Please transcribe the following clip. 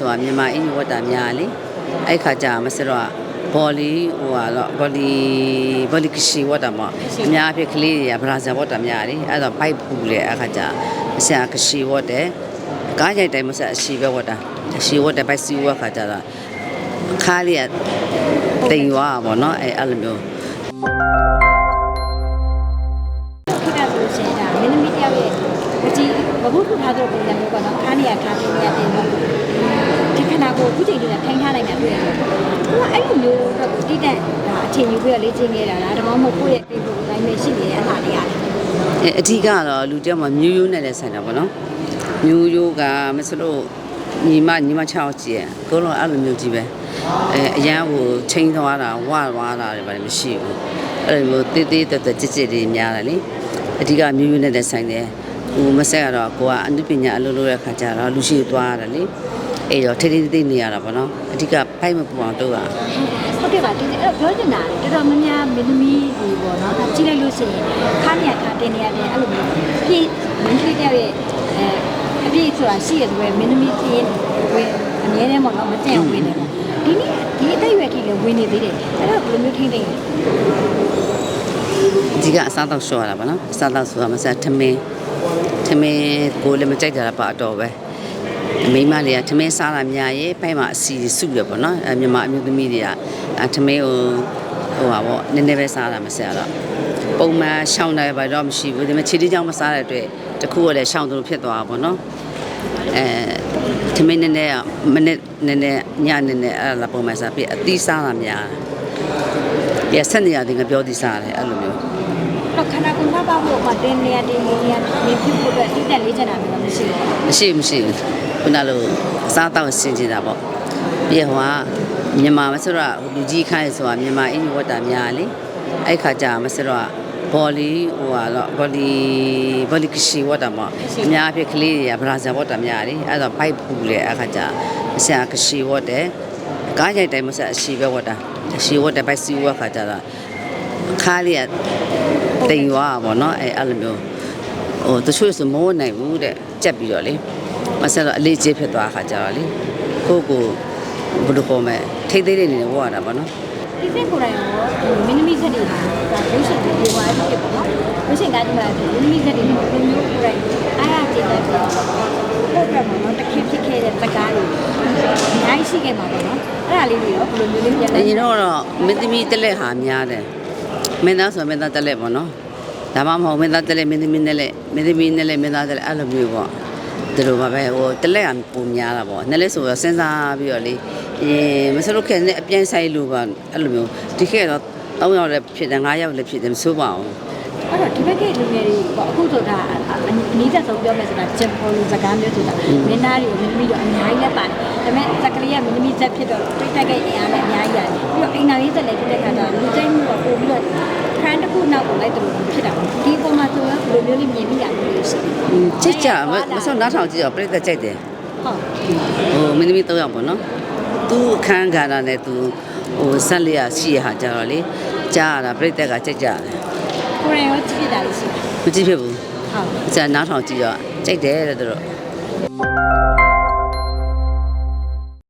ဆိုတာမြန်မာအင်ဂျီဝတ်တာများလေအဲ့ခါကျမစတော့ဘော်လီဟိုဟာတော့ဘော်လီဘော်လီကရှိဝတ်တာမအများအဖြစ်ကလေးတွေကဘရာဇာဝတ်တာများလေအဲ့တော့ဘိုက်ပူလေအဲ့ခါကျအဆရာကရှိဝတ်တယ်ကားရိုက်တိုင်းမဆက်အရှိပဲဝတ်တာအရှိဝတ်တယ်ဘိုက်စီဝတ်ခါကျတော့ခါလေးကတိမ်သွားပါတော့အဲ့အဲ့လိုမျိုး ဏကိုအခုချိန်တည်းကထိုင်ထားနိုင်တာတွေ့ရတယ်သူကအဲ့လိုမျိုးတော့တိတက်ဒါအထင်ကြီးပြီးတော့လေ့ကျင့်ခဲ့တာလားဒါမှမဟုတ်ကိုယ့်ရဲ့ပြေဖို့အတိုင်းပဲရှိနေတဲ့အလားလေးရတယ်အဲအဓိကတော့လူတယောက်မှာမြူးရိုးနဲ့လည်းဆိုင်တာပေါ့နော်မြူးရိုးကမစလို့ညီမညီမ6ယောက်ကြည့်ရအကုန်လုံးအဲ့လိုမျိုးကြီးပဲအဲအရန်ကိုချိန်သွားတာဝသွားတာတွေဘာလည်းမရှိဘူးအဲ့လိုမျိုးတေးသေးတက်တက်ကြစ်ကြစ်တွေများတယ်လေအဓိကမြူးရိုးနဲ့လည်းဆိုင်တယ်ဟိုမဆက်ကတော့ကိုကအနုပညာအလုပ်လုပ်တဲ့ခါကျတော့လူရှိသွားရတယ်လေ အဲ့တော့ထိထိတိတိနေရတာပေါ့နော်အဓိကဖိုက်မပူအောင်တော့တာဟုတ်ကဲ့ပါဒီအဲ့တော့ပြောချင်တာတော်တော်များများမင်းသမီးတွေပေါ့နော်ဒါကြည့်လိုက်လို့ရှိရင်ခါနေရခါတင်နေရတယ်အဲ့လိုမျိုးပြည့်မင်းသမီးတယောက်ရဲ့အဲအပြည့်ဆိုတာရှိရတဲ့မင်းသမီးပြည့်ဝင်အများနဲ့ပေါ့နော်မတည့်အောင်ဝင်နေပေါ့ဒီနေ့ဒီအသက်အရွယ်ထိလည်းဝင်နေသေးတယ်အဲ့တော့ဘယ်လိုမျိုးထိနေလဲအဓိကအစားတော့ရှော့ရတာပေါ့နော်အစားတော့ဆိုတာမဆက်ထမင်းထမင်းကိုလည်းမကြိုက်ကြတာပါအတော်ပဲ မိန်းမလေးကထမင်းစားတာများရဲ့ပိုက်မှာအစီစုရပေါ့နော်အဲမြန်မာအမျိုးသမီးတွေကအဲထမင်းကိုဟိုပါပေါ့နည်းနည်းပဲစားတာမဆက်ရတော့ပုံမှန်ရှောင်းတယ်ဘာတော့မရှိဘူးဒီမှာခြေတိကြောင်မစားတဲ့အတွက်တခုကလည်းရှောင်းသူဖြစ်သွားတာပေါ့နော်အဲထမင်းနည်းနည်းကမနေ့နည်းနည်းညနည်းနည်းအဲ့ဒါပုံမှန်စားပြီးအသီးစားတာများတယ်ပြဆက်နေရတယ်ငါပြောသီးစားတယ်အဲ့လိုမျိုးတော့ခန္ဓာကိုယ်မပါဖို့မှာတင်နေရတင်နေရနေဖြစ်ဖို့အတွက်တိတက်လေးချင်တာမျိုးမရှိဘူးမရှိမရှိဘူး ခုနလိုအစားတောက်ဆင်ကျင်တာပေါ့ပြီးဟိုကမြန်မာမဆိုတော့လူကြီးခိုင်းဆိုတာမြန်မာအင်ဂျီဝတ်တာများလေအဲ့ခါကျမဆိုတော့ဘော်လီဟိုဟာတော့ဘော်လီဘော်လီကရှိဝတ်တာမအများအဖြစ်ကလေးတွေကဘရာဇာဝတ်တာများလေအဲ့တော့ဘိုက်ပူလေအဲ့ခါကျအဆရာကရှိဝတ်တယ်ကားရိုက်တိုင်းမဆက်အရှိပဲဝတ်တာအရှိဝတ်တယ်ဘိုက်စီဝတ်ခါကျတော့ခါလေးကတိမ်သွားပါတော့အဲ့အဲ့လိုမျိုးဟိုတချို့ဆိုမိုးနိုင်ဘူးတဲ့ကြက်ပြီးတော့လေ မဆက်တော့အလေးကြီးဖြစ်သွားခါကြတော့လေကိုယ့်ကိုဘယ်လိုပေါ်မဲ့ထိတ်သေးတဲ့နေနဲ့ဝါရတာပေါ့နော်ဒီစင်ကိုယ်တိုင်ရောမင်းသမီးချက်တွေဟာဒါရုပ်ရှင်တွေပြောရဖြစ်ပေါ့နော်ရုပ်ရှင်ကားဒီမှာမင်းသမီးချက်တွေမျိုးမျိုးကိုယ်တိုင်အားရကျေနပ်ပြီးတော့ဘုရားမှာတော့တခင်ဖြစ်ခဲ့တဲ့တကားတွေအများကြီးရှိခဲ့မှာပေါ့နော်အဲ့ဒါလေးတွေရောဘယ်လိုမျိုးလေးပြန်အလဲရင်တော့တော့မင်းသမီးတက်လက်ဟာများတယ်မင်းသားဆိုမင်းသားတက်လက်ပေါ့နော်ဒါမှမဟုတ်မင်းသားတက်လက်မင်းသမီးနဲ့လက်မင်းသမီးနဲ့လက်မင်းသားတက်လက်အဲ့လိုမျိုးပေါ့ ဒီလိုပါပဲဟိုတက်လက်ကပုံများတာပေါ့နဲ့လက်ဆိုတော့စဉ်းစားပြီးတော့လေအဲမစလို့ခဲနဲ့အပြင်းဆိုင်လို့ပါအဲ့လိုမျိုးဒီခေတ်တော့၃ယောက်လည်းဖြစ်တယ်၅ယောက်လည်းဖြစ်တယ်မဆိုးပါဘူးအဲ့တော့ဒီဘက်ကလူငယ်တွေပေါ့အခုဆိုတာအနည်းသက်ဆုံးပြောမယ်ဆိုတာဂျက်ပေါ်လူစကားမျိုးဆိုတာမင်းသားတွေကိုမင်းသမီးတို့အများကြီးလက်ပါတယ်ဒါပေမဲ့ဇက်ကလေးကမင်းသမီးဇက်ဖြစ်တော့တိတ်တက်ခဲ့အင်အားနဲ့အများကြီးရတယ်ပြီးတော့အိမ်နာရေးဇက်လည်းဖြစ်တဲ့ခါကျတော့လူကျိန်းမှုကပို့ပြီးတော့ခန်းတစ်ခုနောက်ကိုလိုက်တယ်လို့ဖြစ်တာပေါ့ဒီပုံမှာဆိုရင်ဘယ် လိုမျိုးလေးမြင်မိတာမျိုးလေးရှိလဲချစ်ကြမမဆိုနားထောင်ကြည့်တော့ပြိတ္တကြိုက်တယ်ဟုတ်ဟိုမင်းသမီး၃ယောက်ပေါ့နော်သူအခန်းကဏ္ဍနဲ့သူဟိုဆက်လျက်ရှိရဟာကြတော့လေကြားရတာပြိတ္တကကြိုက်ကြတယ်ကိုယ်ရောကြည့်ပြတာလေးရှိတယ်မကြည့်ဖြစ်ဘူးဟုတ်ဆရာနားထောင်ကြည့်တော့ကြိုက်တယ်တဲ့သူတို့